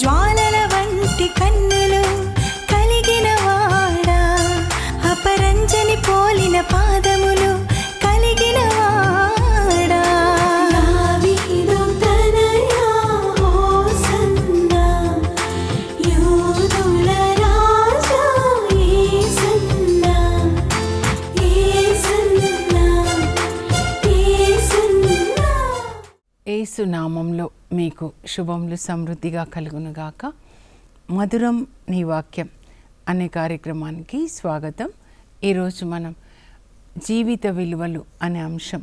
జ్వాలల వంటి కన్ను నామంలో మీకు శుభములు సమృద్ధిగా కలుగునుగాక. మధురం నీ వాక్యం అనే కార్యక్రమానికి స్వాగతం. ఈరోజు మనం జీవిత విలువలు అనే అంశం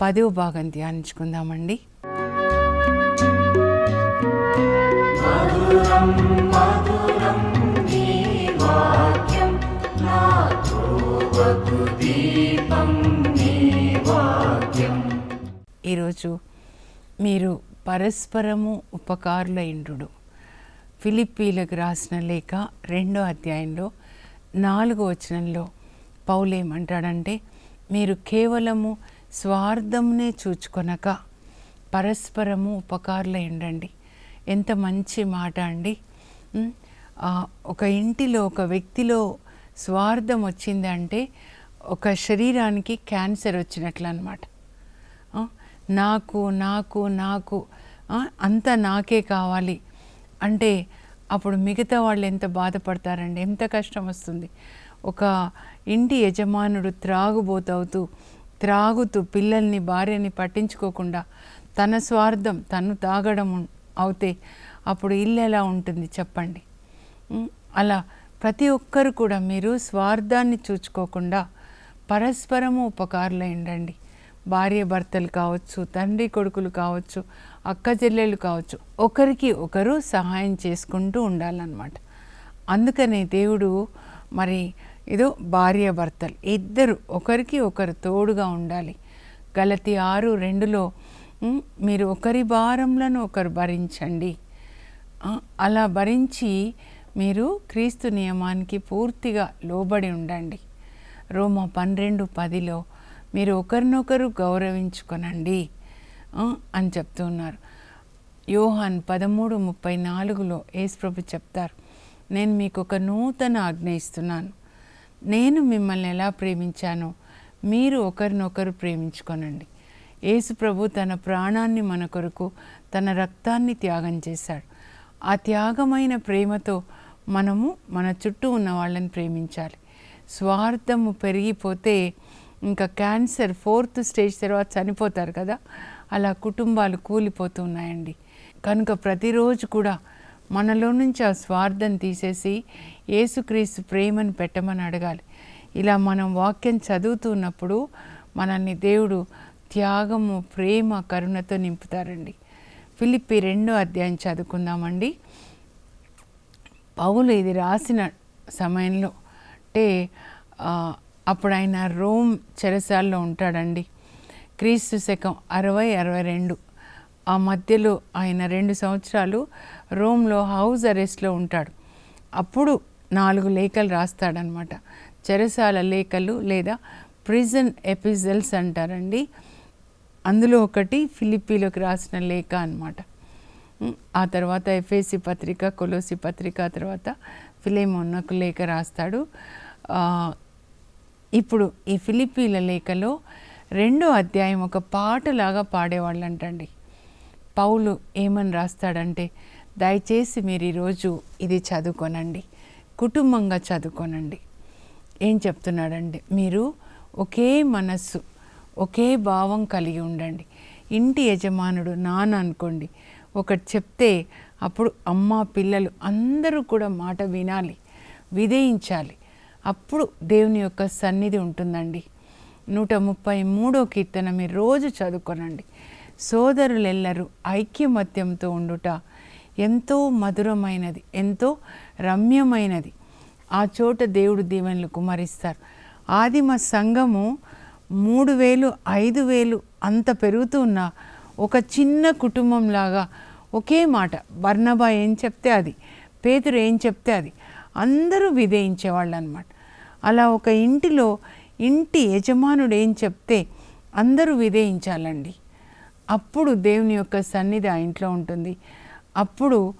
పదో భాగం ధ్యానించుకుందామండి. ఈరోజు మీరు పరస్పరము ఉపకారులైండు ఫిలిప్పీలకు రాసిన లేఖ రెండో అధ్యాయంలో నాలుగో వచనంలో పౌలేమంటాడంటే మీరు కేవలము స్వార్థమునే చూచుకొనక పరస్పరము ఉపకారులై ఉండండి ఎంత మంచి మాట అండి. ఒక ఇంటిలో ఒక వ్యక్తిలో స్వార్థం వచ్చిందంటే ఒక శరీరానికి క్యాన్సర్ వచ్చినట్లు అనమాట నాకు నాకు నాకు అంత అంతా నాకే కావాలి. అంటే అప్పుడు మిగతా వాళ్ళు ఎంత బాధపడతారండి ఎంత కష్టం వస్తుంది. ఒక ఇంటి యజమానుడు త్రాగుబోతవుతూ త్రాగుతూ పిల్లల్ని భార్యని పట్టించుకోకుండా తన స్వార్థం తను తాగడం అవుతే అప్పుడు ఇల్లు ఎలా ఉంటుంది చెప్పండి. అలా ప్రతి ఒక్కరు కూడా మీరు స్వార్థాన్ని చూచుకోకుండా పరస్పరము ఉపకారులై ఉండండి భార్య భర్తలు కావచ్చు తండ్రి కొడుకులు కావచ్చు అక్క చెల్లెలు కావచ్చు ఒకరికి ఒకరు సహాయం చేసుకుంటూ ఉండాలన్నమాట. అందుకనే దేవుడు మరి ఏదో భార్య భర్తలు ఇద్దరు ఒకరికి ఒకరు తోడుగా ఉండాలి. గలతి ఆరు రెండులో మీరు ఒకరి భారంలను ఒకరు భరించండి. అలా భరించి మీరు క్రీస్తు నియమానికి పూర్తిగా లోబడి ఉండండి. రోమ పన్నెండు పదిలో మీరు ఒకరినొకరు గౌరవించుకొనండి అని చెప్తూ ఉన్నారు. యోహాన్ పదమూడు ముప్పై నాలుగులో ప్రభు చెప్తారు నేను మీకు ఒక నూతన ఆజ్ఞ ఇస్తున్నాను. నేను మిమ్మల్ని ఎలా ప్రేమించానో మీరు ఒకరినొకరు ప్రేమించుకొనండి. యేసు ప్రభు తన ప్రాణాన్ని మన కొరకు తన రక్తాన్ని త్యాగం చేశాడు. ఆ త్యాగమైన ప్రేమతో మనము మన చుట్టూ ఉన్న వాళ్ళని ప్రేమించాలి. స్వార్థము పెరిగిపోతే ఇంకా క్యాన్సర్ ఫోర్త్ స్టేజ్ తర్వాత చనిపోతారు కదా అలా కుటుంబాలు కూలిపోతున్నాయండి. కనుక ప్రతిరోజు కూడా మనలో నుంచి ఆ స్వార్థం తీసేసి ఏసుక్రీస్తు ప్రేమను పెట్టమని అడగాలి. ఇలా మనం వాక్యం చదువుతున్నప్పుడు మనల్ని దేవుడు త్యాగము ప్రేమ కరుణతో నింపుతారండి. ఫిలిప్పి రెండో అధ్యాయం చదువుకుందామండి. పౌలు ఇది రాసిన సమయంలో అంటే అప్పుడు ఆయన రోమ్ చెరసాల్లో ఉంటాడండి. క్రీస్తు శకం అరవై అరవై రెండు. ఆ మధ్యలో ఆయన రెండు సంవత్సరాలు రోమ్లో హౌస్ అరెస్ట్లో ఉంటాడు. అప్పుడు నాలుగు లేఖలు రాస్తాడనమాట చెరసాల లేఖలు లేదా ప్రిజన్ ఎపిజల్స్ అంటారండి. అందులో ఒకటి ఫిలిప్పీలోకి రాసిన లేఖ అన్నమాట. ఆ తర్వాత ఎఫ్ఏసి పత్రిక కొలోసి పత్రిక తర్వాత ఫిలేమోన్నకు లేఖ రాస్తాడు. ఇప్పుడు ఈ ఫిలిపీల లేఖలో రెండో అధ్యాయం ఒక పాటలాగా పాడేవాళ్ళు అంటండి పౌలు ఏమని రాస్తాడంటే దయచేసి మీరు ఈరోజు ఇది చదువుకోనండి. కుటుంబంగా చదువుకోనండి. ఏం చెప్తున్నాడండి? మీరు ఒకే మనస్సు ఒకే భావం కలిగి ఉండండి. ఇంటి యజమానుడు నాన్న అనుకోండి. ఒకటి చెప్తే అప్పుడు అమ్మ పిల్లలు అందరూ కూడా మాట వినాలి విధేయించాలి. అప్పుడు దేవుని యొక్క సన్నిధి ఉంటుందండి. నూట ముప్పై మూడో కీర్తన మీరు రోజు చదువుకోనండి. సోదరులెల్లరూ ఐక్యమత్యంతో ఉండుట ఎంతో మధురమైనది ఎంతో రమ్యమైనది. ఆ చోట దేవుడు దీవెనలు కుమరిస్తారు. ఆదిమ సంఘము మూడు వేలు ఐదు వేలు అంత పెరుగుతూ ఉన్న ఒక చిన్న కుటుంబంలాగా ఒకే మాట బర్నబా ఏం చెప్తే అది పేతురు ఏం చెప్తే అది అందరూ విధేయించేవాళ్ళు అనమాట అలా ఒక ఇంటిలో ఇంటి యజమానుడు ఏం చెప్తే అందరూ విధేయించాలండి. అప్పుడు దేవుని యొక్క సన్నిధి ఆ ఇంట్లో ఉంటుంది. అప్పుడు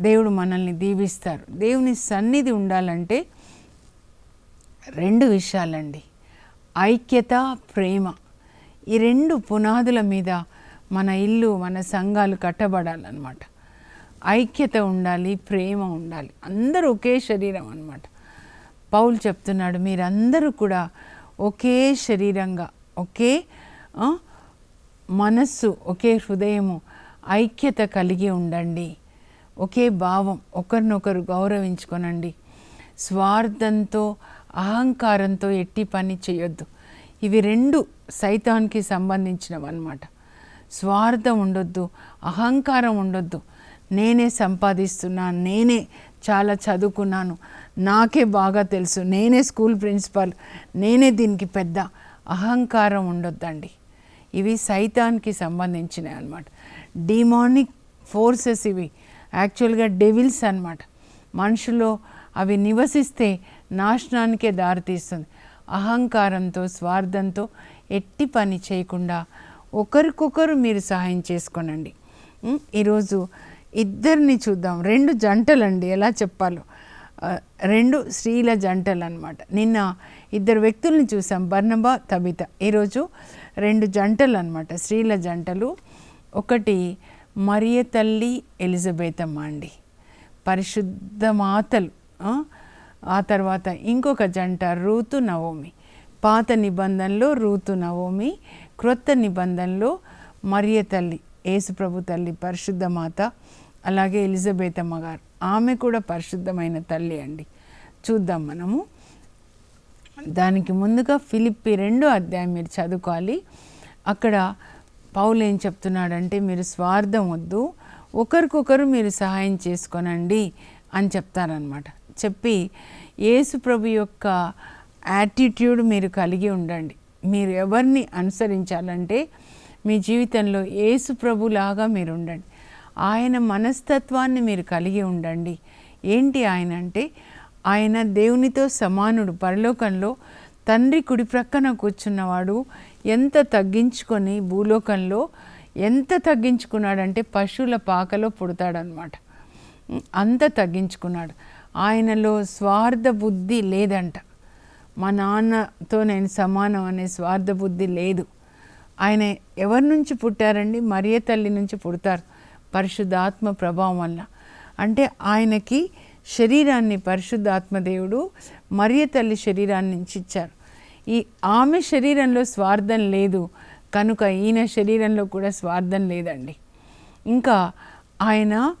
దేవుడు మనల్ని దీవిస్తారు. దేవుని సన్నిధి ఉండాలంటే రెండు విషయాలండి. ఐక్యత ప్రేమ. ఈ రెండు పునాదుల మీద మన ఇల్లు మన సంఘాలు కట్టబడాలన్నమాట. ఐక్యత ఉండాలి ప్రేమ ఉండాలి. అందరూ ఒకే శరీరం అన్నమాట. పౌలు చెప్తున్నాడు మీరందరూ కూడా ఒకే శరీరంగా ఒకే మనస్సు ఒకే హృదయము ఐక్యత కలిగి ఉండండి. ఒకే భావం ఒకరినొకరు గౌరవించుకొనండి. స్వార్థంతో అహంకారంతో ఎట్టి పని చేయొద్దు. ఇవి రెండు సైతానికి సంబంధించినవి అన్నమాట స్వార్థం ఉండొద్దు అహంకారం ఉండొద్దు. నేనే సంపాదిస్తున్నా నేనే చాలా చదువుకున్నాను. నాకే బాగా తెలుసు. నేనే స్కూల్ ప్రిన్సిపాల్. నేనే దీనికి పెద్ద అహంకారం ఉండొద్దండి. ఇవి సైతానికి సంబంధించినవి అనమాట డిమానిక్ ఫోర్సెస్ ఇవి. యాక్చువల్గా డెవిల్స్ అన్నమాట. మనుషులో అవి నివసిస్తే నాశనానికే దారితీస్తుంది అహంకారంతో స్వార్థంతో ఎట్టి పని చేయకుండా ఒకరికొకరు మీరు సహాయం చేసుకోనండి. ఈరోజు ఇద్దరిని చూద్దాం. రెండు జంటలండి ఎలా చెప్పాలో. రెండు స్త్రీల జంటలు అనమాట నిన్న ఇద్దరు వ్యక్తుల్ని చూసాం బర్నబా తబిత. ఈరోజు రెండు జంటలు అనమాట స్త్రీల జంటలు. ఒకటి మరియ తల్లి ఎలిజబెతమ్మ అండి పరిశుద్ధ మాతలు ఆ? ఆ తర్వాత ఇంకొక జంట రూతు నవోమి. పాత నిబంధనలో రూతు నవోమి క్రొత్త నిబంధనలో మరియ తల్లి యేసుప్రభు తల్లి పరిశుద్ధ మాత అలాగే ఎలిజబెతమ్మ గారు. ఆమె కూడా పరిశుద్ధమైన తల్లి అండి. చూద్దాం మనము. దానికి ముందుగా ఫిలిప్పి రెండో అధ్యాయం మీరు చదువుకోవాలి. అక్కడ పౌలు ఏం చెప్తున్నాడంటే మీరు స్వార్థం వద్దు ఒకరికొకరు మీరు సహాయం చేసుకోనండి అని చెప్తారనమాట చెప్పి యేసు ప్రభు యొక్క యాటిట్యూడ్ మీరు కలిగి ఉండండి. మీరు ఎవరిని అనుసరించాలంటే మీ జీవితంలో యేసు ప్రభులాగా మీరు ఉండండి. ఆయన మనస్తత్వాన్ని మీరు కలిగి ఉండండి. ఏంటి ఆయన అంటే ఆయన దేవునితో సమానుడు పరలోకంలో తండ్రి కుడి ప్రక్కన కూర్చున్నవాడు ఎంత తగ్గించుకొని భూలోకంలో ఎంత తగ్గించుకున్నాడంటే పశువుల పాకలో పుడతాడనమాట అంత తగ్గించుకున్నాడు. ఆయనలో స్వార్థ బుద్ధి లేదంట. మా నాన్నతో నేను సమానం అనే స్వార్థ బుద్ధి లేదు. ఆయన ఎవరి నుంచి పుట్టారండి? మరియ తల్లి నుంచి పుడతారు. పరిశుద్ధాత్మ ప్రభావం వల్ల. అంటే ఆయనకి శరీరాన్ని పరిశుద్ధాత్మ దేవుడు మరియ తల్లి శరీరాన్ని నుంచి ఇచ్చారు. ఈ ఆమె శరీరంలో స్వార్థం లేదు కనుక ఈయన శరీరంలో కూడా స్వార్థం లేదండి. ఇంకా ఆయన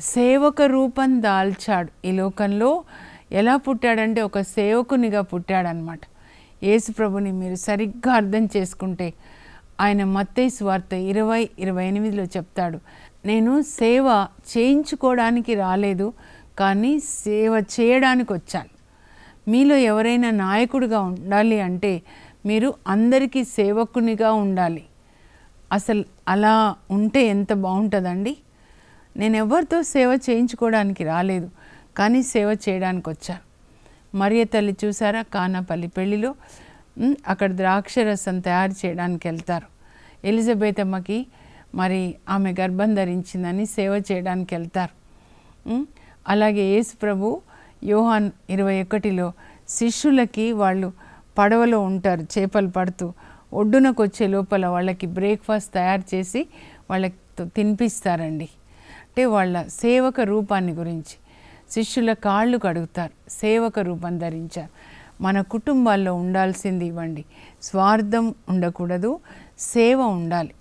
సేవక రూపం దాల్చాడు. ఈ లోకంలో ఎలా పుట్టాడంటే ఒక సేవకునిగా పుట్టాడనమాట యేసుప్రభుని మీరు సరిగ్గా అర్థం చేసుకుంటే ఆయన మత్తై స్వార్థ ఇరవై ఇరవై ఎనిమిదిలో చెప్తాడు. నేను సేవ చేయించుకోవడానికి రాలేదు కానీ సేవ చేయడానికి వచ్చాను మీలో ఎవరైనా నాయకుడిగా ఉండాలి అంటే మీరు అందరికీ సేవకునిగా ఉండాలి. అసలు అలా ఉంటే ఎంత బాగుంటుందండి? నేను ఎవరితో సేవ చేయించుకోవడానికి రాలేదు కానీ సేవ చేయడానికి వచ్చాను మరియ తల్లి చూసారా? కానాపల్లి పెళ్ళిలో అక్కడ ద్రాక్షరసం తయారు చేయడానికి వెళ్తారు ఎలిజబెత్ అమ్మకి మరి ఆమె గర్భం ధరించిందని సేవ చేయడానికి వెళ్తారు. అలాగే యేసు ప్రభు యోహాన్ ఇరవై ఒకటిలో శిష్యులకి వాళ్ళు పడవలో ఉంటారు చేపలు పడుతూ ఒడ్డునకు వచ్చే లోపల వాళ్ళకి బ్రేక్ఫాస్ట్ తయారు చేసి వాళ్ళకి తినిపిస్తారండి. అంటే వాళ్ళ సేవక రూపాన్ని గురించి. శిష్యుల కాళ్ళు కడుగుతారు సేవక రూపం ధరించారు. మన కుటుంబాల్లో ఉండాల్సింది ఇవ్వండి. స్వార్థం ఉండకూడదు సేవ ఉండాలి.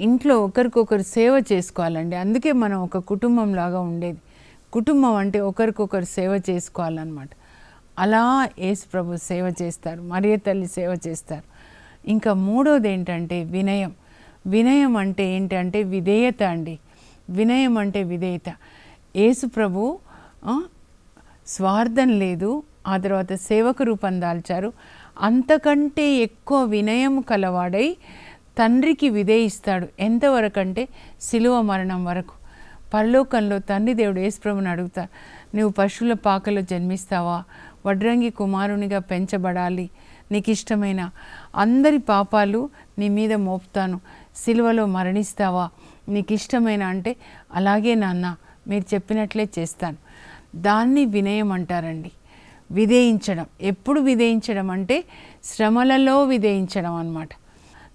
ఇంట్లో ఒకరికొకరు సేవ చేసుకోవాలండి. అందుకే మనం ఒక కుటుంబం లాగా ఉండేది. కుటుంబం అంటే ఒకరికొకరు సేవ చేసుకోవాలన్నమాట. అలా యేసు ప్రభు సేవ చేస్తారు. మరియ తల్లి సేవ చేస్తారు. ఇంకా మూడోది ఏంటంటే వినయం. వినయం అంటే ఏంటంటే విధేయత అండి. వినయం అంటే విధేయత. యేసు ప్రభు స్వార్థం లేదు. ఆ తర్వాత సేవకు రూపం దాల్చారు. అంతకంటే ఎక్కువ వినయం కలవాడై తండ్రికి విధేయిస్తాడు. ఎంతవరకు అంటే శిలువ మరణం వరకు. పరలోకంలో తండ్రి దేవుడు యేసుప్రభుని అడుగుతా నువ్వు పశువుల పాకలో జన్మిస్తావా? వడ్రంగి కుమారునిగా పెంచబడాలి. నీకు ఇష్టమైన అందరి పాపాలు నీ మీద మోపుతాను. సిలువలో మరణిస్తావా? నీకు ఇష్టమైన అంటే అలాగే నాన్న మీరు చెప్పినట్లే చేస్తాను. దాన్ని వినయం అంటారండి. విధేయించడం. ఎప్పుడు విధేయించడం అంటే శ్రమలలో విధేయించడం అన్నమాట.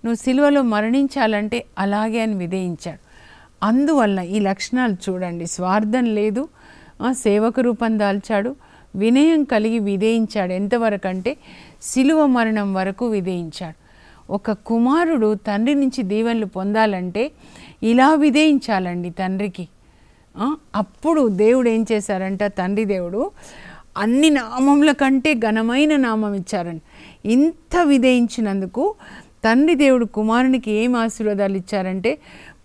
నువ్వు సిలువలో మరణించాలంటే అలాగే అని విధేయించాడు. అందువల్ల ఈ లక్షణాలు చూడండి. స్వార్థం లేదు. సేవక రూపం దాల్చాడు. వినయం కలిగి విధేయించాడు. ఎంతవరకు అంటే సిలువ మరణం వరకు విధేయించాడు. ఒక కుమారుడు తండ్రి నుంచి దీవెనలు పొందాలంటే ఇలా విధేయించాలండి తండ్రికి. అప్పుడు దేవుడు ఏం చేశారంట? తండ్రి దేవుడు అన్ని నామముల కంటే ఘనమైన నామం ఇచ్చారండి. ఇంత విధేయించినందుకు తండ్రి దేవుడు కుమారునికి ఏం ఆశీర్వాదాలు ఇచ్చారంటే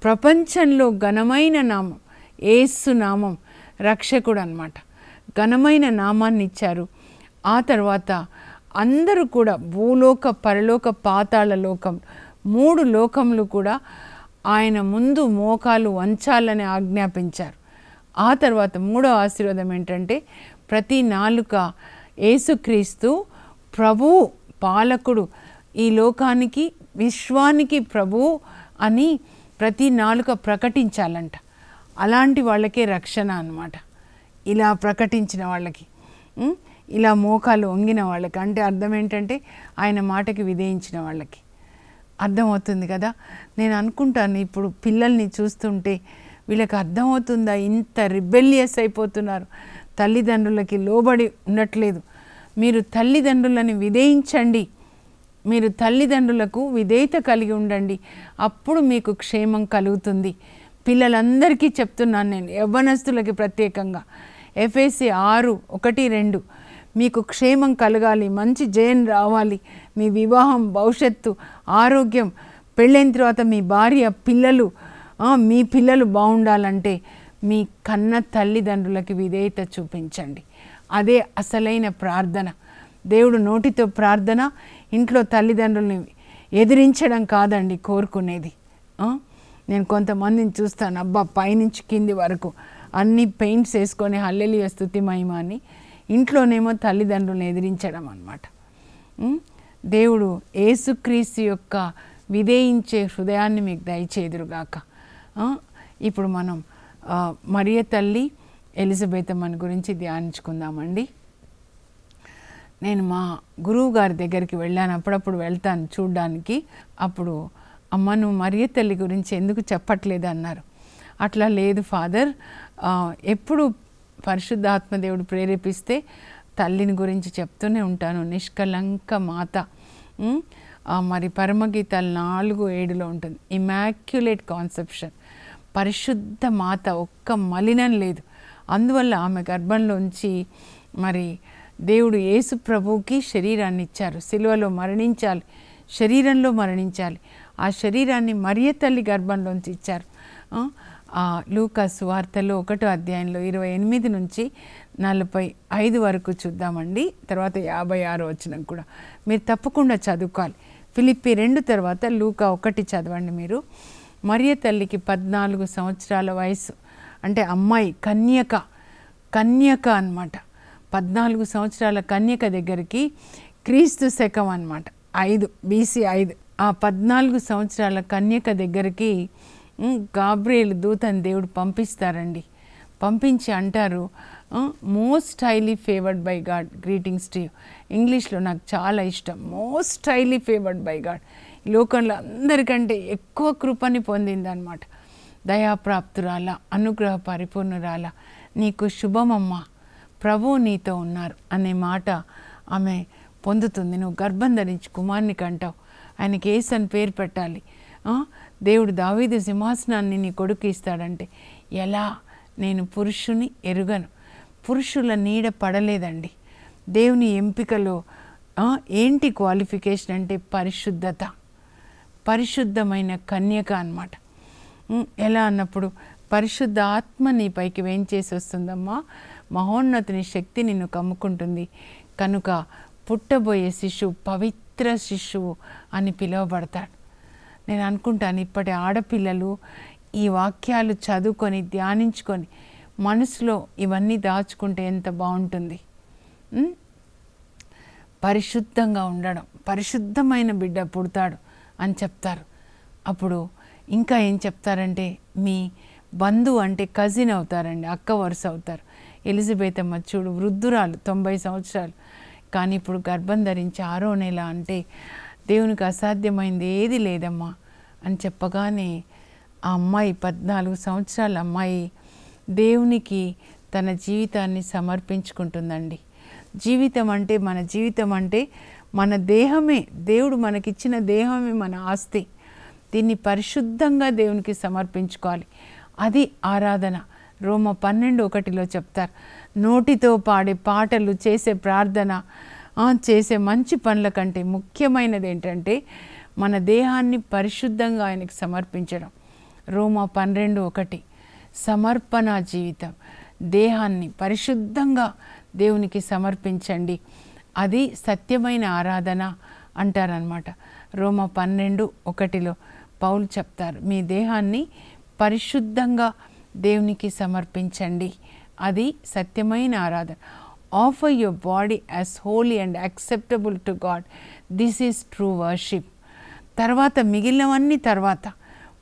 ప్రపంచంలో ఘనమైన నామం ఏసు నామం రక్షకుడు అనమాట ఘనమైన నామాన్ని ఇచ్చారు. ఆ తర్వాత అందరూ కూడా భూలోక పరలోక పాతాళ లోకం మూడు లోకములు కూడా ఆయన ముందు మోకాలు వంచాలని ఆజ్ఞాపించారు. ఆ తర్వాత మూడో ఆశీర్వాదం ఏంటంటే ప్రతి నాలుక ఏసుక్రీస్తు ప్రభు పాలకుడు ఈ లోకానికి విశ్వానికి ప్రభు అని ప్రతి నాలుక ప్రకటించాలంట. అలాంటి వాళ్ళకే రక్షణ అన్నమాట. ఇలా ప్రకటించిన వాళ్ళకి ఇలా మోకాలు వంగిన వాళ్ళకి అంటే అర్థం ఏంటంటే ఆయన మాటకి విధేయించిన వాళ్ళకి. అర్థమవుతుంది కదా? నేను అనుకుంటాను ఇప్పుడు పిల్లల్ని చూస్తుంటే వీళ్ళకి అర్థమవుతుందా? ఇంత రిబెలియస్ అయిపోతున్నారు. తల్లిదండ్రులకి లోబడి ఉండట్లేదు. మీరు తల్లిదండ్రులని విధేయించండి. మీరు తల్లిదండ్రులకు విధేయత కలిగి ఉండండి. అప్పుడు మీకు క్షేమం కలుగుతుంది. పిల్లలందరికీ చెప్తున్నాను నేను యవ్వనస్తులకి ప్రత్యేకంగా. ఎఫ్ఎస్సి ఆరు ఒకటి రెండు. మీకు క్షేమం కలగాలి మంచి జయం రావాలి. మీ వివాహం భవిష్యత్తు ఆరోగ్యం. పెళ్ళైన తర్వాత మీ భార్య పిల్లలు మీ పిల్లలు బాగుండాలంటే మీ కన్న తల్లిదండ్రులకి విధేయత చూపించండి. అదే అసలైన ప్రార్థన. దేవుడు నోటితో ప్రార్థన ఇంట్లో తల్లిదండ్రుల్ని ఎదిరించడం కాదండి కోరుకునేది. నేను కొంతమందిని చూస్తాను అబ్బా పైనుంచి కింది వరకు. అన్ని పెయింట్స్ వేసుకొని హల్లెలియ స్థుతి మహిమ అని. ఇంట్లోనేమో తల్లిదండ్రులను ఎదిరించడం అనమాట దేవుడు ఏసుక్రీస్తు యొక్క విధేయించే హృదయాన్ని మీకు దయచేదురుగాక ఇప్పుడు మనం మరియ తల్లి ఎలిజబెత్ మన గురించి ధ్యానించుకుందామండి. నేను మా గురువు గారి దగ్గరికి వెళ్ళాను. అప్పుడప్పుడు వెళ్తాను చూడడానికి. అప్పుడు అమ్మ నువ్వు మరియ తల్లి గురించి ఎందుకు చెప్పట్లేదు? అన్నారు. అట్లా లేదు ఫాదర్. ఎప్పుడు పరిశుద్ధాత్మదేవుడు ప్రేరేపిస్తే తల్లిని గురించి చెప్తూనే ఉంటాను. నిష్కలంక మాత. మరి పరమగీతాలు నాలుగు ఏడులో ఉంటుంది. Immaculate conception. పరిశుద్ధ మాత ఒక్క మలినం లేదు. అందువల్ల ఆమె గర్భంలోంచి మరి దేవుడు యేసు ప్రభువుకి శరీరాన్ని ఇచ్చారు. సిలువలో మరణించాలి. శరీరంలో మరణించాలి. ఆ శరీరాన్ని మరియ తల్లి గర్భంలోంచి ఇచ్చారు. ఆ, లూకాస్ లూకా ఒకటో అధ్యాయంలో ఇరవై ఎనిమిది నుంచి నలభై ఐదు వరకు చూద్దామండి. తర్వాత యాభై ఆరు వచ్చిన కూడా. మీరు తప్పకుండా చదువుకోవాలి. ఫిలిప్పి రెండు తర్వాత లూకా ఒకటి చదవండి మీరు. మరియ తల్లికి పద్నాలుగు సంవత్సరాల వయసు అంటే అమ్మాయి కన్యక కన్యక అన్నమాట. పద్నాలుగు సంవత్సరాల కన్యక దగ్గరికి క్రీస్తు శకం అన్నమాట. ఐదు బీసీ ఐదు. ఆ పద్నాలుగు సంవత్సరాల కన్యక దగ్గరికి ఉమ్, గాబ్రియల్ దూతని దేవుడు పంపిస్తారండి. పంపించి అంటారు most highly favoured by God greetings to you ఇంగ్లీష్లో నాకు చాలా ఇష్టం. Most highly favoured by God లోకంలో అందరికంటే ఎక్కువ కృపని పొందిందనమాట దయాప్రాప్తురాల అనుగ్రహ పరిపూర్ణురాల నీకు శుభమమ్మా. ప్రభువు నీతో ఉన్నారు అనే మాట ఆమె పొందుతుంది. నువ్వు గర్భం ధరించి కుమార్ని కంటావు. ఆయనకి ఏసు అని పేరు పెట్టాలి. దేవుడు దావీదు సింహాసనాన్ని నీ కొడుకు ఇస్తాడంటే ఎలా? నేను పురుషుని ఎరుగను. పురుషుల నీడ పడలేదండి. దేవుని ఎంపికలో ఏంటి క్వాలిఫికేషన్ అంటే పరిశుద్ధత. పరిశుద్ధమైన కన్యక అన్నమాట. ఎలా అన్నప్పుడు పరిశుద్ధ ఆత్మ నీ పైకి వేంచేసి వస్తుందమ్మా. మహోన్నతుని శక్తి నిన్ను కమ్ముకుంటుంది. కనుక పుట్టబోయే శిశువు పవిత్ర శిశువు అని పిలువబడతాడు. నేను అనుకుంటాను ఇప్పటి ఆడపిల్లలు ఈ వాక్యాలు చదువుకొని ధ్యానించుకొని మనసులో ఇవన్నీ దాచుకుంటే ఎంత బాగుంటుంది. పరిశుద్ధంగా ఉండడం పరిశుద్ధమైన బిడ్డ పుడతాడు అని చెప్తారు. అప్పుడు ఇంకా ఏం చెప్తారంటే మీ బంధువు అంటే కజిన్ అవుతారండి అక్క వరుస అవుతారు. ఎలిజబెత్ అమ్మ చూడు వృద్ధురాలు తొంభై సంవత్సరాలు. కానీ ఇప్పుడు గర్భం ధరించి ఆరో నెల అంటే దేవునికి అసాధ్యమైంది ఏది లేదమ్మా అని చెప్పగానే ఆ అమ్మాయి పద్నాలుగు సంవత్సరాల అమ్మాయి దేవునికి తన జీవితాన్ని సమర్పించుకుంటుందండి. జీవితం అంటే మన జీవితం అంటే మన దేహమే. దేవుడు మనకిచ్చిన దేహమే మన ఆస్తి. దీన్ని పరిశుద్ధంగా దేవునికి సమర్పించుకోవాలి. అది ఆరాధన. రోమ పన్నెండు ఒకటిలో చెప్తారు. నోటితో పాడే పాటలు చేసే ప్రార్థన చేసే మంచి పనుల కంటే ముఖ్యమైనది ఏంటంటే మన దేహాన్ని పరిశుద్ధంగా ఆయనకి సమర్పించడం. రోమా పన్నెండు ఒకటి సమర్పణ జీవితం. దేహాన్ని పరిశుద్ధంగా దేవునికి సమర్పించండి. అది సత్యమైన ఆరాధన అంటారనమాట రోమ పన్నెండు ఒకటిలో పౌలు చెప్తారు మీ దేహాన్ని పరిశుద్ధంగా దేవునికి సమర్పించండి. అది సత్యమైన ఆరాధన. Offer your body as holy and acceptable to God this is true worship తర్వాత మిగిలినవన్నీ తర్వాత.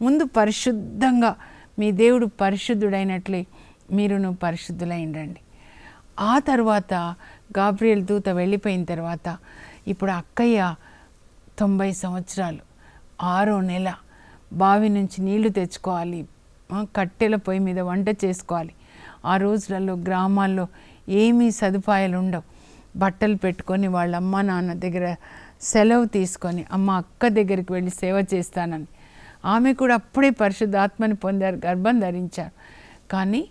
ముందు పరిశుద్ధంగా మీ దేవుడు పరిశుద్ధుడైనట్లే మీరును పరిశుద్ధులైండండి. ఆ తర్వాత గాబ్రియల్ దూత వెళ్ళిపోయిన తర్వాత ఇప్పుడు అక్కయ్య తొంభై సంవత్సరాలు ఆరో నెల బావి నుంచి నీళ్ళు తెచ్చుకోవాలి. కట్టెల పొయ్యి మీద వంట చేసుకోవాలి. ఆ రోజులలో గ్రామాల్లో ఏమీ సదుపాయాలు ఉండవు. బట్టలు పెట్టుకొని వాళ్ళ అమ్మ నాన్న దగ్గర సెలవు తీసుకొని అమ్మ అక్క దగ్గరికి వెళ్ళి సేవ చేస్తానని. ఆమె కూడా అప్పుడే పరిశుద్ధాత్మని పొందారు గర్భం ధరించారు. కానీ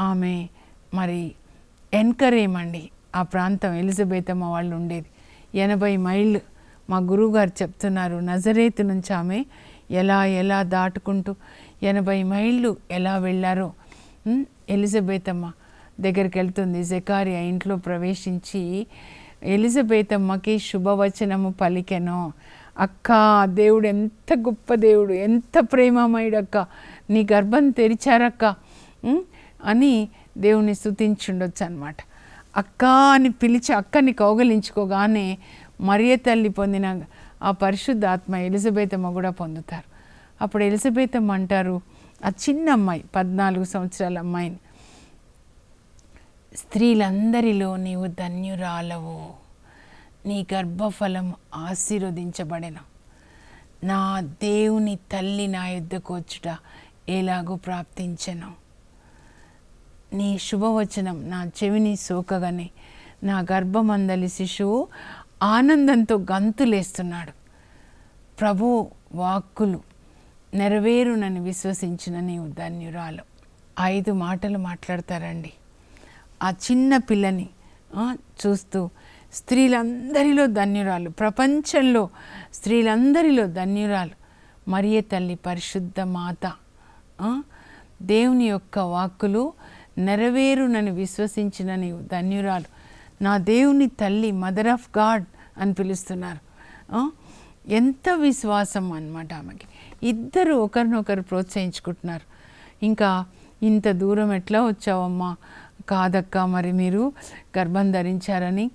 ఆమె మరి ఎన్కరేమండి ఆ ప్రాంతం ఎలిజబెత్ అమ్మ వాళ్ళు ఉండేది. ఎనభై మైళ్ళు మా గురువుగారు చెప్తున్నారు నజరేతు నుంచి ఆమె ఎలా ఎలా దాటుకుంటూ ఎనభై మైళ్ళు ఎలా వెళ్ళారో ఎలిజబెత్ అమ్మ దగ్గరికి వెళ్తుంది జకారియా ఇంట్లో ప్రవేశించి ఎలిజబెత్ అమ్మకి శుభవచనము పలికెను. అక్క దేవుడు ఎంత గొప్ప దేవుడు ఎంత ప్రేమమయుడు అక్క నీ గర్భం తెరిచారక్క అని దేవుని స్థుతించుండొచ్చు అనమాట అక్క అని పిలిచి అక్కని కౌగలించుకోగానే మరియ తల్లి పొందిన ఆ పరిశుద్ధాత్మ ఆత్మ కూడా పొందుతారు. అప్పుడు ఎలిజబెత్ అంటారు ఆ చిన్న అమ్మాయి పద్నాలుగు సంవత్సరాల అమ్మాయిని స్త్రీలందరిలో నీవు ధన్యురాలవు. నీ గర్భఫలం ఆశీర్వదించబడిన. నా దేవుని తల్లి నా యుద్ధకు వచ్చుట ఎలాగో ప్రాప్తించను. నీ శుభవచనం నా చెవిని సోకగానే నా గర్భమందలి శిశువు ఆనందంతో గంతులేస్తున్నాడు. ప్రభు వాక్కులు నెరవేరునని విశ్వసించిన నీవు ధన్యురాలు. ఐదు మాటలు మాట్లాడతారండి. ఆ చిన్న పిల్లని చూస్తూ స్త్రీలందరిలో ధన్యురాలు ప్రపంచంలో స్త్రీలందరిలో ధన్యురాలు. మరియ తల్లి పరిశుద్ధ మాత దేవుని యొక్క వాక్కులు నెరవేరునని విశ్వసించిన నీవు ధన్యురాలు. నా దేవుని తల్లి మదర్ ఆఫ్ గాడ్ అని పిలుస్తున్నారు. ఎంత విశ్వాసం అన్నమాట ఆమెకి. ఇద్దరు ఒకరినొకరు ప్రోత్సహించుకుంటున్నారు. ఇంకా ఇంత దూరం ఎట్లా వచ్చావమ్మా? కాదక్క మరి మీరు గర్భం ధరించారని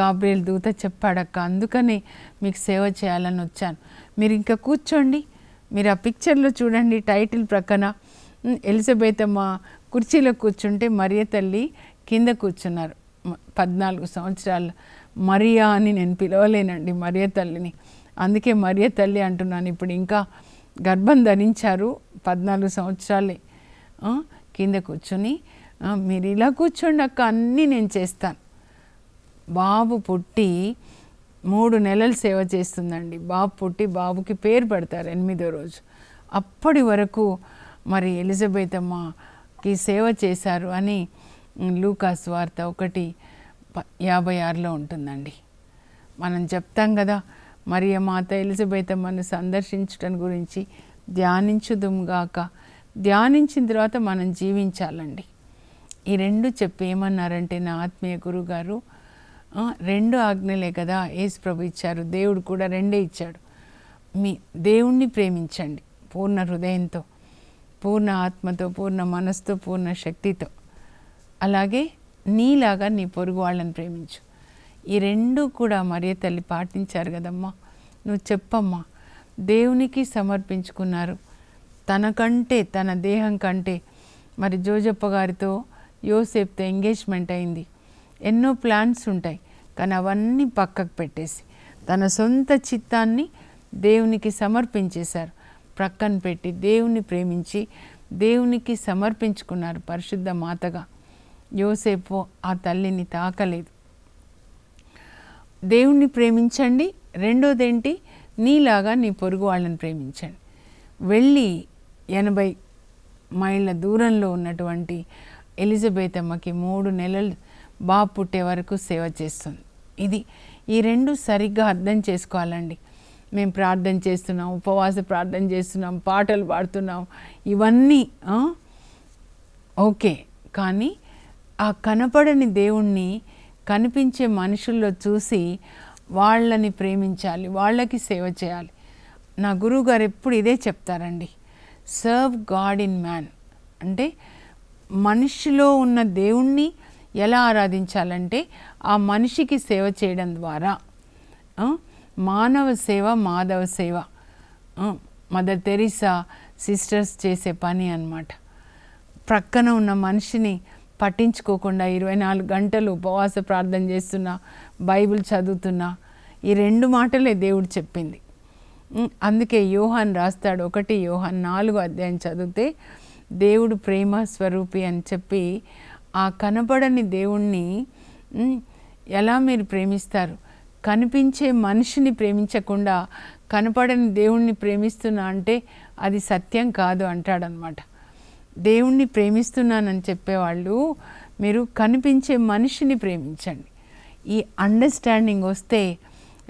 గాబ్రియల్ దూత చెప్పాడక్క అందుకనే మీకు సేవ చేయాలని వచ్చాను. మీరు ఇంకా కూర్చోండి. మీరు ఆ పిక్చర్లో చూడండి టైటిల్ ప్రక్కన. ఎలిజబెత్ అమ్మ కుర్చీలో కూర్చుంటే మరియ తల్లి కింద కూర్చున్నారు. పద్నాలుగు సంవత్సరాలు మరియా అని నేను పిలవలేనండి మరియ తల్లిని. అందుకే మరియ తల్లి అంటున్నాను. ఇప్పుడు ఇంకా గర్భం ధరించారు పద్నాలుగు సంవత్సరాలే కింద కూర్చొని మీరు ఇలా కూర్చోండి అక్క అన్నీ నేను చేస్తాను. బాబు పుట్టి మూడు నెలలు సేవ చేస్తుందండి. బాబు పుట్టి బాబుకి పేరు పెడతారు ఎనిమిదో రోజు. అప్పటి వరకు మరి ఎలిజబెత్ అమ్మకి సేవ చేశారు అని లూకాస్ వార్త ఒకటి యాభై ఆరులో ఉంటుందండి. మనం చెప్తాం కదా మరియ మాత ఎలిజబెత్ అమ్మను సందర్శించడం గురించి ధ్యానించుదుంగాక ధ్యానించిన తర్వాత మనం జీవించాలండి. ఈ రెండు చెప్పి ఏమన్నారంటే నా ఆత్మీయ గురుగారు రెండు ఆజ్ఞలే కదా యేసు ప్రభు ఇచ్చారు దేవుడు కూడా రెండే ఇచ్చాడు. మీ దేవుణ్ణి ప్రేమించండి పూర్ణ హృదయంతో పూర్ణ ఆత్మతో పూర్ణ మనస్తో పూర్ణ శక్తితో. అలాగే నీలాగా నీ పొరుగు వాళ్ళని ప్రేమించు. ఈ రెండు కూడా మరియ తల్లి పాటించారు కదమ్మా. నువ్వు చెప్పమ్మా దేవునికి సమర్పించుకున్నారు. తనకంటే తన దేహం కంటే మరి జోజప్ప గారితో యోసేప్తో ఎంగేజ్మెంట్ అయింది. ఎన్నో ప్లాన్స్ ఉంటాయి కానీ అవన్నీ పక్కకు పెట్టేసి తన సొంత చిత్తాన్ని దేవునికి సమర్పించేశారు. ప్రక్కన పెట్టి దేవుని ప్రేమించి దేవునికి సమర్పించుకున్నారు పరిశుద్ధ మాతగా. యోసేపు ఆ తల్లిని తాకలేదు. దేవుణ్ణి ప్రేమించండి. రెండోదేంటి? నీలాగా నీ పొరుగు వాళ్ళని ప్రేమించండి. వెళ్ళి ఎనభై మైళ్ళ దూరంలో ఉన్నటువంటి ఎలిజబెత్ అమ్మకి మూడు నెలలు బాబు పుట్టే వరకు సేవ చేస్తుంది. ఇది ఈ రెండు సరిగ్గా అర్థం చేసుకోవాలండి. మేము ప్రార్థన చేస్తున్నాం ఉపవాస ప్రార్థన చేస్తున్నాం పాటలు పాడుతున్నాం. ఇవన్నీ ఓకే. కానీ ఆ కనపడని దేవుణ్ణి కనిపించే మనుషుల్లో చూసి వాళ్ళని ప్రేమించాలి వాళ్ళకి సేవ చేయాలి. నా గురువు గారు ఎప్పుడు ఇదే చెప్తారండి. సర్వ్ గాడ్ ఇన్ మ్యాన్ అంటే మనిషిలో ఉన్న దేవుణ్ణి ఎలా ఆరాధించాలంటే ఆ మనిషికి సేవ చేయడం ద్వారా. మానవ సేవ మాధవ సేవ. మదర్ తెరీసా సిస్టర్స్ చేసే పని అన్నమాట. ప్రక్కన ఉన్న మనిషిని పట్టించుకోకుండా ఇరవై నాలుగు గంటలు ఉపవాస ప్రార్థన చేస్తున్నా బైబిల్ చదువుతున్నా ఈ రెండు మాటలే దేవుడు చెప్పింది. అందుకే యోహాన్ రాస్తాడు ఒకటి యోహాన్ నాలుగు అధ్యాయం చదివితే దేవుడు ప్రేమ స్వరూపి అని చెప్పి ఆ కనపడని దేవుణ్ణి ఎలా మీరు ప్రేమిస్తారు? కనిపించే మనిషిని ప్రేమించకుండా కనపడని దేవుణ్ణి ప్రేమిస్తున్నా అంటే అది సత్యం కాదు అంటాడనమాట. దేవుణ్ణి ప్రేమిస్తున్నానని చెప్పేవాళ్ళు మీరు కనిపించే మనిషిని ప్రేమించండి. ఈ అండర్స్టాండింగ్ వస్తే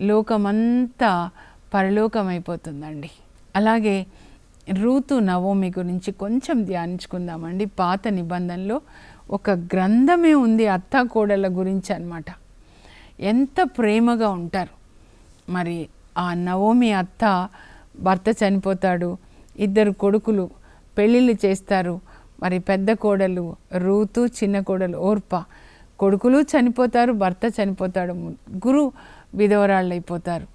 లోకమంతా పరలోకం అయిపోతుందండి అలాగే రూతు నవోమి గురించి కొంచెం ధ్యానించుకుందామండి. పాత నిబంధనలో ఒక గ్రంథమే ఉంది అత్త కోడళ్ళ గురించి అన్నమాట. ఎంత ప్రేమగా ఉంటారు. మరి ఆ నవోమి అత్త భర్త చనిపోతాడు ఇద్దరు కొడుకులు పెళ్ళిళ్ళు చేస్తారు. మరి పెద్ద కోడలు రూతు చిన్న కోడలు ఓర్ప. కొడుకులు చనిపోతారు భర్త చనిపోతాడు ముగ్గురు విధవరాళ్ళు అయిపోతారు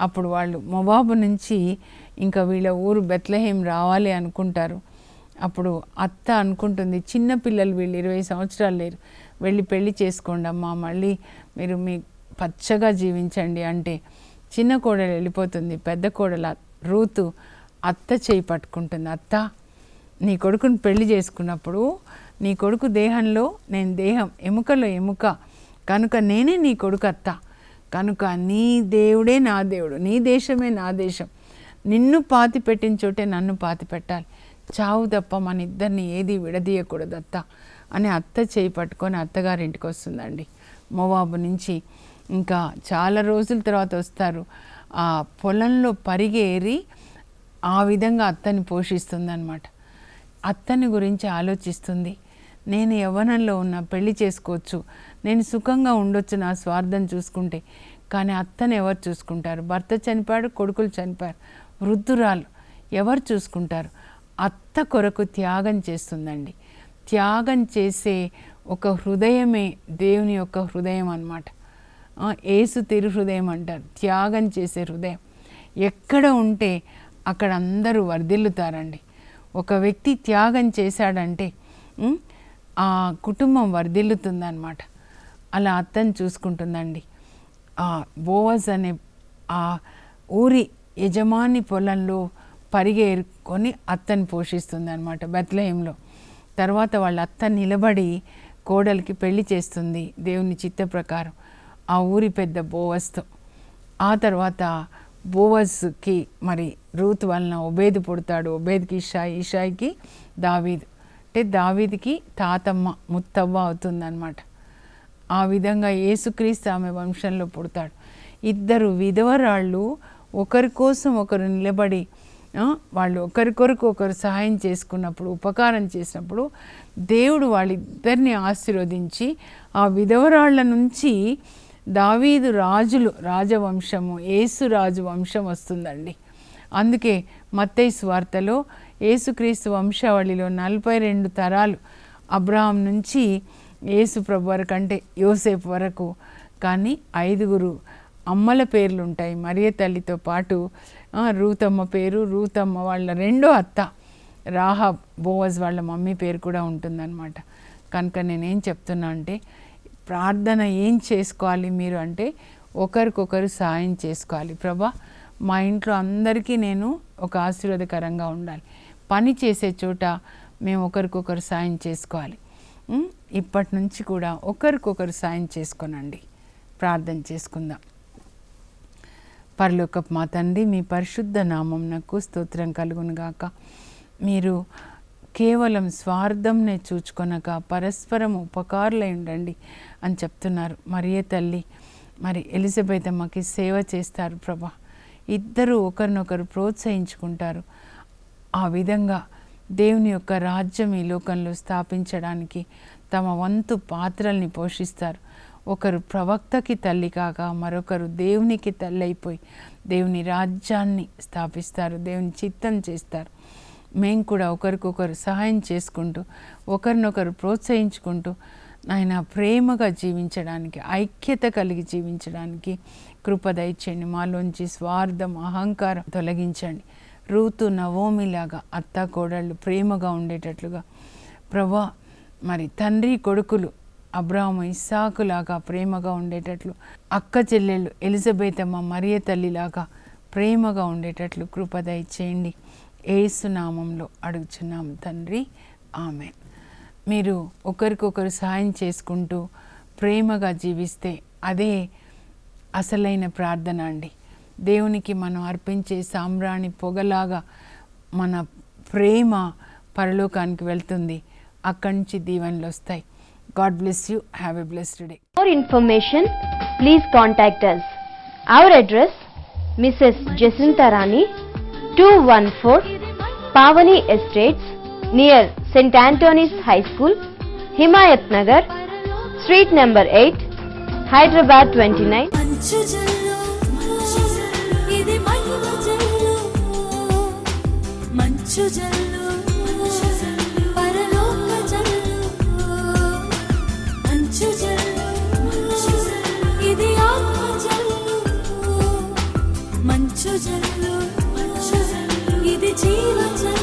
అప్పుడు వాళ్ళు మొబాబు నుంచి ఇంకా వీళ్ళ ఊరు బెత్లహేం రావాలి అనుకుంటారు. అప్పుడు అత్త అనుకుంటుంది చిన్న పిల్లలు వీళ్ళు ఇరవై సంవత్సరాలు లేరు. వెళ్ళి పెళ్ళి చేసుకోండి అమ్మా మళ్ళీ మీరు మీ పచ్చగా జీవించండి అంటే చిన్న కోడలు వెళ్ళిపోతుంది. పెద్ద కోడలు రూతు అత్త చేయి పట్టుకుంటుంది. అత్త నీ కొడుకుని పెళ్ళి చేసుకున్నప్పుడు నీ కొడుకు దేహంలో నేను దేహం ఎముకలో ఎముక. కనుక నేనే నీ కొడుకు అత్త కనుక నీ దేవుడే నా దేవుడు. నీ దేశమే నా దేశం. నిన్ను పాతి పెట్టిన చోటే నన్ను పాతి పెట్టాలి. చావు తప్ప మన ఇద్దరిని ఏది విడదీయకూడదు అత్త అని అత్త చేయి పట్టుకొని అత్తగారింటికి వస్తుందండి. మోవాబు నుంచి ఇంకా చాలా రోజుల తర్వాత వస్తారు. ఆ పొలంలో పరిగేరి ఆ విధంగా అత్తని పోషిస్తుందన్నమాట. అత్తని గురించి ఆలోచిస్తుంది. నేను యవ్వనంలో ఉన్న పెళ్ళి చేసుకోవచ్చు. నేను సుఖంగా ఉండొచ్చు నా స్వార్థం చూసుకుంటే. కానీ అత్తని ఎవరు చూసుకుంటారు? భర్త చనిపోయాడు కొడుకులు చనిపోయారు. వృద్ధురాలు ఎవరు చూసుకుంటారు? అత్త కొరకు త్యాగం చేస్తుందండి. త్యాగం చేసే ఒక హృదయమే దేవుని యొక్క హృదయం అన్నమాట. ఏసు తిరు హృదయం అంటారు. త్యాగం చేసే హృదయం. ఎక్కడ ఉంటే అక్కడ అందరూ వర్ధిల్లుతారండి. ఒక వ్యక్తి త్యాగం చేశాడంటే ఆ కుటుంబం వర్ధిల్లుతుందన్నమాట. అలా అత్తని చూసుకుంటుందండి. ఆ బోవస్ అనే ఆ ఊరి యజమాని పొలంలో పరిగేరుకొని అత్తని పోషిస్తుందనమాట బెత్లహేంలో. తర్వాత వాళ్ళ అత్త నిలబడి కోడలికి పెళ్ళి చేస్తుంది దేవుని చిత్త ప్రకారం. ఆ ఊరి పెద్ద బోవస్తో. ఆ తర్వాత బోవజ్కి మరి రూత్ వలన ఒబేదు పుడతాడు. ఒబేద్కి ఇషాయి ఇషాయికి దావీద్. అంటే దావీద్కి తాతమ్మ ముత్తవ్వ అవుతుందన్నమాట. ఆ విధంగా యేసుక్రీస్తు ఆమె వంశంలో పుడతాడు. ఇద్దరు విధవరాళ్ళు ఒకరి కోసం ఒకరు నిలబడి వాళ్ళు వాళ్ళు ఒకరికొరకు ఒకరు సహాయం చేసుకున్నప్పుడు ఉపకారం చేసినప్పుడు దేవుడు వాళ్ళిద్దరిని ఆశీర్వదించి ఆ విధవరాళ్ళ నుంచి దావీదు రాజులు రాజవంశము ఏసు రాజు వంశం వస్తుందండి. అందుకే మత్తయి వార్తలో ఏసుక్రీస్తు వంశావళిలో నలభై రెండు తరాలు అబ్రహాం నుంచి యేసు ప్రభు వరకు అంటే యోసేపు వరకు కానీ ఐదుగురు అమ్మల పేర్లు ఉంటాయి మరియ తల్లితో పాటు రూతమ్మ పేరు రూతమ్మ వాళ్ళ రెండో అత్త రాహా బోవజ్ వాళ్ళ మమ్మీ పేరు కూడా ఉంటుందన్నమాట. కనుక నేనేం చెప్తున్నా అంటే ప్రార్థన ఏం చేసుకోవాలి మీరు అంటే ఒకరికొకరు సాయం చేసుకోవాలి. ప్రభా మా ఇంట్లో అందరికీ నేను ఒక ఆశీర్వాదకరంగా ఉండాలి. పని చేసే చోట మేము ఒకరికొకరు సాయం చేసుకోవాలి. ఇప్పటి నుంచి కూడా ఒకరికొకరు సాయం చేసుకోనండి. ప్రార్థన చేసుకుందాం. పరలోకపు మా తండ్రి మీ పరిశుద్ధ నామం నాకు స్తోత్రం కలుగును గాక మీరు కేవలం స్వార్థంనే చూచుకొనక పరస్పరం ఉపకారులై ఉండండి అని చెప్తున్నారు. మరియే తల్లి మరి ఎలిజబెత్ అమ్మకి సేవ చేస్తారు ప్రభా. ఇద్దరు ఒకరినొకరు ప్రోత్సహించుకుంటారు. ఆ విధంగా దేవుని యొక్క రాజ్యం ఈ లోకంలో స్థాపించడానికి తమ వంతు పాత్రల్ని పోషిస్తారు. ఒకరు ప్రవక్తకి తల్లి కాగా మరొకరు దేవునికి తల్లి అయిపోయి దేవుని రాజ్యాన్ని స్థాపిస్తారు దేవుని చిత్తం చేస్తారు. మేము కూడా ఒకరికొకరు సహాయం చేసుకుంటూ ఒకరినొకరు ప్రోత్సహించుకుంటూ ఆయన ప్రేమగా జీవించడానికి ఐక్యత కలిగి జీవించడానికి కృప దయచేయండి. మాలోంచి స్వార్థం అహంకారం తొలగించండి. రూతు నవోమిలాగా అత్త కోడళ్ళు ప్రేమగా ఉండేటట్లుగా. ప్రభా మరి తండ్రి కొడుకులు అబ్రాహము ఇస్సాకులాగా ప్రేమగా ఉండేటట్లు అక్క చెల్లెళ్ళు ఎలిజబెత్ అమ్మ మరియ తల్లిలాగా ప్రేమగా ఉండేటట్లు కృపదయ చేయండి ఏసునామంలో అడుగుచున్నాం తండ్రి. ఆమె మీరు ఒకరికొకరు సహాయం చేసుకుంటూ ప్రేమగా జీవిస్తే అదే అసలైన ప్రార్థన అండి. దేవునికి మనం అర్పించే సామ్రాణి పొగలాగా మన ప్రేమ పరలోకానికి వెళ్తుంది. అక్కడి నుంచి దీవెనలు వస్తాయి. God bless you. Have a blessed day. For information please contact us. Address Mrs Mrs. Jacinta two one four Pavani estates near saint Antony's high school Himayat Nagar street number eight Hyderabad twenty nine మంచు జల్లు ఇది జీవ జల్లు